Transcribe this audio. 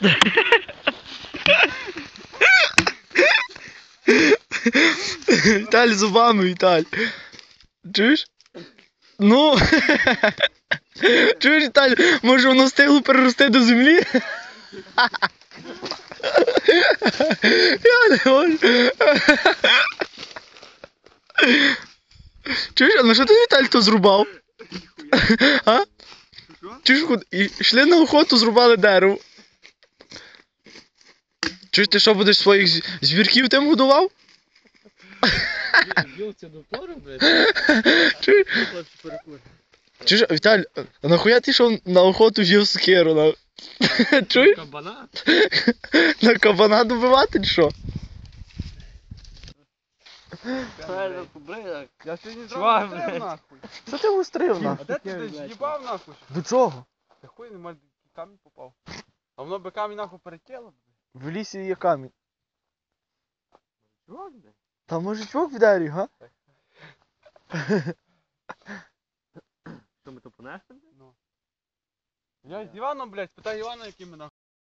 Віталь зубами, Віталь. Чуєш? Ну. Чуєш, Віталь, може воно встигло перерости до землі? Я не можу. Чуєш, а на що ти Віталь то зрубав? А? Чуєш, йшли на охоту, зрубали дерево. Чуєш, ти що будеш своїх з- звірків тим годував? Білці до пору, блядь. Чуєш? Хлопці перекур. Чуєш, Віталь, а нахуя ти йшов на охоту взяв сокиру? На... Чуєш? Кабана? На кабана добивати чи що? Правильно, побрила. Я сьогодні Чувак, зранку блядь. нахуй. Що ти устрив? А де ти з'їбав нахуй? До чого? Та хуй нема камінь попав. А воно би камінь нахуй перетіло. В лісі є камінь. Чувак, блядь. Та може чувак в дері, га? Що ми то понесли? Я з Іваном, блядь, питай Івана, який нахуй.